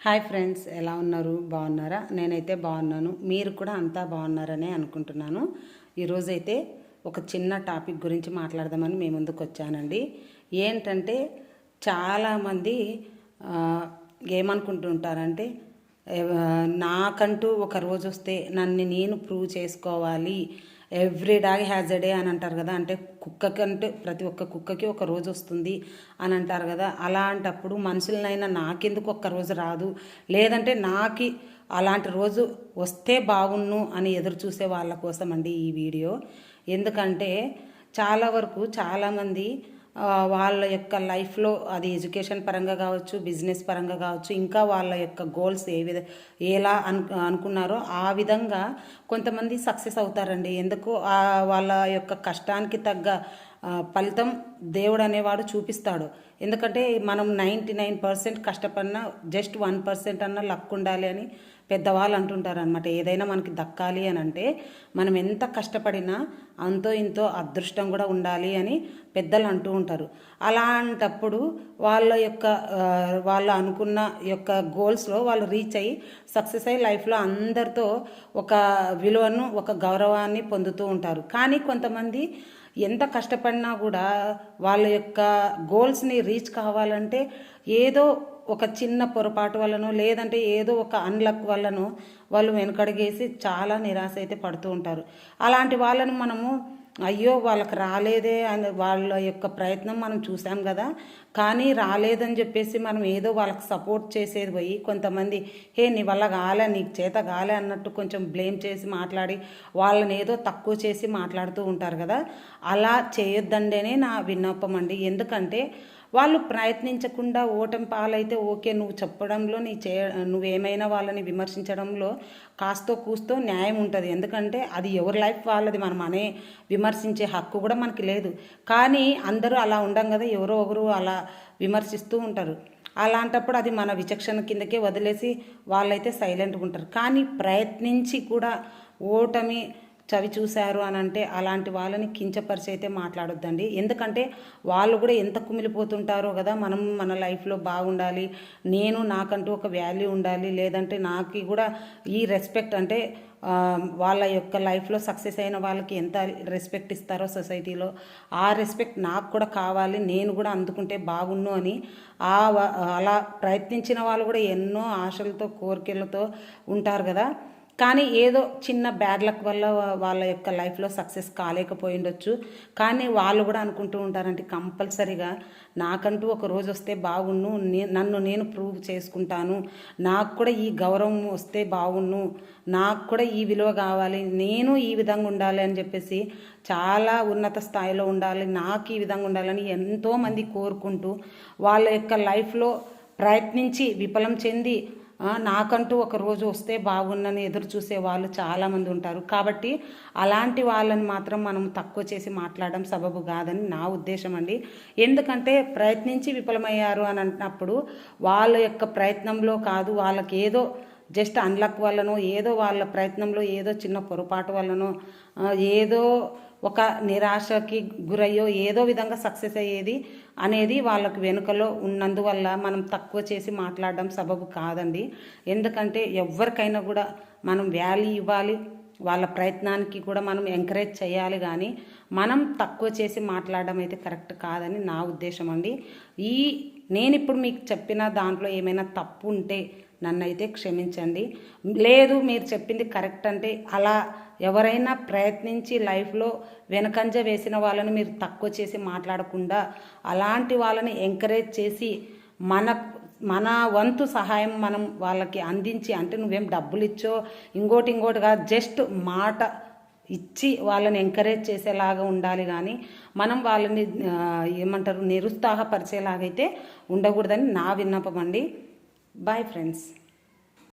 Hi friends ఎలా ఉన్నారు? బాగున్నారా? నేనైతే బాగున్నాను. మీరు కూడా అంతా బాగున్నారనే అనుకుంటున్నాను. ఈరోజైతే ఒక చిన్న టాపిక్ గురించి మాట్లాడదామని మీ ముందుకు వచ్చానండి. ఏంటంటే చాలామంది ఏమనుకుంటుంటారంటే నాకంటూ ఒక రోజు వస్తే నన్ను నేను ప్రూవ్ చేసుకోవాలి. Every dog has a day అని అంటారు కదా అంటే కుక్కకి అంటే ప్రతి ఒక్క కుక్కకి ఒక రోజు వస్తుంది అని అంటారు కదా. అలాంటప్పుడు మనుషులనైనా నాకెందుకు ఒక్క రోజు రాదు? లేదంటే నాకి అలాంటి రోజు వస్తే బాగున్ను అని ఎదురు చూసే వాళ్ళ కోసం అండి ఈ వీడియో. ఎందుకంటే చాలా వరకు చాలామంది వాళ్ళ యొక్క లైఫ్లో అది ఎడ్యుకేషన్ పరంగా కావచ్చు బిజినెస్ పరంగా కావచ్చు ఇంకా వాళ్ళ యొక్క గోల్స్ ఏ విధ ఎలా అను అనుకున్నారో ఆ విధంగా కొంతమంది సక్సెస్ అవుతారండి. ఎందుకు? ఆ వాళ్ళ యొక్క కష్టానికి తగ్గ ఫలితం దేవుడు అనేవాడు చూపిస్తాడు. ఎందుకంటే మనం నైంటీ నైన్ పర్సెంట్ కష్టపడినా జస్ట్ వన్ పర్సెంట్ అన్న లక్ ఉండాలి అని పెద్దవాళ్ళు అంటుంటారు అనమాట ఏదైనా మనకి దక్కాలి అని అంటే మనం ఎంత కష్టపడినా అంతో ఇంతో అదృష్టం కూడా ఉండాలి అని పెద్దలు అంటూ ఉంటారు. అలాంటప్పుడు వాళ్ళ యొక్క వాళ్ళు అనుకున్న యొక్క గోల్స్లో వాళ్ళు రీచ్ అయ్యి సక్సెస్ అయ్యి లైఫ్లో అందరితో ఒక విలువను ఒక గౌరవాన్ని పొందుతూ ఉంటారు. కానీ కొంతమంది ఎంత కష్టపడినా కూడా వాళ్ళ యొక్క గోల్స్ని రీచ్ కావాలంటే ఏదో ఒక చిన్న పొరపాటు వల్లనో లేదంటే ఏదో ఒక అన్లక్ వల్లనో వాళ్ళు వెనకడిగేసి చాలా నిరాశ అయితే పడుతూ ఉంటారు. అలాంటి వాళ్ళను మనము అయ్యో వాళ్ళకి రాలేదే అని వాళ్ళ యొక్క ప్రయత్నం మనం చూసాం కదా. కానీ రాలేదని చెప్పేసి మనం ఏదో వాళ్ళకి సపోర్ట్ చేసేది పోయి కొంతమంది హే నీ వల్ల కాలే నీకు చేత కాలే అన్నట్టు కొంచెం బ్లేమ్ చేసి మాట్లాడి వాళ్ళని ఏదో తక్కువ చేసి మాట్లాడుతూ ఉంటారు కదా. అలా చేయొద్దండేనే నా విన్నపం అండి. ఎందుకంటే వాళ్ళు ప్రయత్నించకుండా ఓటమి పాలైతే ఓకే నువ్వు చెప్పడంలో నీ చే నువ్వేమైనా వాళ్ళని విమర్శించడంలో కాస్తో కూస్తో న్యాయం ఉంటుంది. ఎందుకంటే అది ఎవరి లైఫ్ వాళ్ళది మనం అనే విమర్శించే హక్కు కూడా మనకి లేదు. కానీ అందరూ అలా ఉండం కదా ఎవరో ఒకరు అలా విమర్శిస్తూ ఉంటారు. అలాంటప్పుడు అది మన విచక్షణ కిందకే వదిలేసి వాళ్ళైతే సైలెంట్గా ఉంటారు. కానీ ప్రయత్నించి కూడా ఓటమి చవి చూశారు అని అంటే అలాంటి వాళ్ళని కించపరిచి అయితే మాట్లాడొద్దండి. ఎందుకంటే వాళ్ళు కూడా ఎంత కుమిలిపోతుంటారో కదా మనం మన లైఫ్లో బాగుండాలి నేను నాకంటూ ఒక వాల్యూ ఉండాలి లేదంటే నాకు కూడా ఈ రెస్పెక్ట్ అంటే వాళ్ళ యొక్క లైఫ్లో సక్సెస్ అయిన వాళ్ళకి ఎంత రెస్పెక్ట్ ఇస్తారో సొసైటీలో ఆ రెస్పెక్ట్ నాకు కూడా కావాలి నేను కూడా అందుకుంటే బాగున్ను అని ఆ అలా ప్రయత్నించిన వాళ్ళు కూడా ఎన్నో ఆశలతో కోరికలతో ఉంటారు కదా. కానీ ఏదో చిన్న బ్యాడ్ లక్ వల్ల వాళ్ళ యొక్క లైఫ్లో సక్సెస్ కాలేకపోయి ఉండొచ్చు. కానీ వాళ్ళు కూడా అనుకుంటూ ఉంటారంటే కంపల్సరీగా నాకంటూ ఒక రోజు వస్తే బాగుండు నన్ను నేను ప్రూవ్ చేసుకుంటాను. నాకు కూడా ఈ గౌరవం వస్తే బాగున్ను నాకు కూడా ఈ విలువ కావాలి నేను ఈ విధంగా ఉండాలి అని చెప్పేసి చాలా ఉన్నత స్థాయిలో ఉండాలి నాకు ఈ విధంగా ఉండాలని ఎంతోమంది కోరుకుంటూ వాళ్ళ యొక్క లైఫ్లో ప్రయత్నించి విఫలం చెంది నాకంటూ ఒక రోజు వస్తే బాగున్నని ఎదురు చూసే వాళ్ళు చాలామంది ఉంటారు. కాబట్టి అలాంటి వాళ్ళని మాత్రం మనం తక్కువ చేసి మాట్లాడడం సబబు కాదని నా ఉద్దేశం అండి. ఎందుకంటే ప్రయత్నించి విఫలమయ్యారు అని అంటున్నప్పుడు వాళ్ళ యొక్క ప్రయత్నంలో కాదు వాళ్ళకి ఏదో జస్ట్ అన్లక్ వల్లనో ఏదో వాళ్ళ ప్రయత్నంలో ఏదో చిన్న పొరపాటు వల్లనో ఏదో ఒక నిరాశకి గురయ్యో ఏదో విధంగా సక్సెస్ అయ్యేది అనేది వాళ్ళకు వెనుకలో ఉన్నందువల్ల మనం తక్కువ చేసి మాట్లాడడం సబబు కాదండి. ఎందుకంటే ఎవరికైనా కూడా మనం వ్యాల్యూ ఇవ్వాలి వాళ్ళ ప్రయత్నానికి కూడా మనం ఎంకరేజ్ చేయాలి కానీ మనం తక్కువ చేసి మాట్లాడడం అయితే కరెక్ట్ కాదని నా ఉద్దేశం అండి. ఈ నేను ఇప్పుడు మీకు చెప్పిన దాంట్లో ఏమైనా తప్పు ఉంటే నన్నైతే క్షమించండి. లేదు మీరు చెప్పింది కరెక్ట్ అంటే అలా ఎవరైనా ప్రయత్నించి లైఫ్లో వెనకంజ వేసిన వాళ్ళని మీరు తక్కువ చేసి మాట్లాడకుండా అలాంటి వాళ్ళని ఎంకరేజ్ చేసి మన మన వంతు సహాయం మనం వాళ్ళకి అందించి అంటే నువ్వేం డబ్బులు ఇచ్చో ఇంకోటి ఇంకోటి కాదు జస్ట్ మాట ఇచ్చి వాళ్ళని ఎంకరేజ్ చేసేలాగా ఉండాలి కానీ మనం వాళ్ళని ఏమంటారు నిరుత్సాహపరిచేలాగైతే ఉండకూడదని నా విన్నపం అండి. Bye friends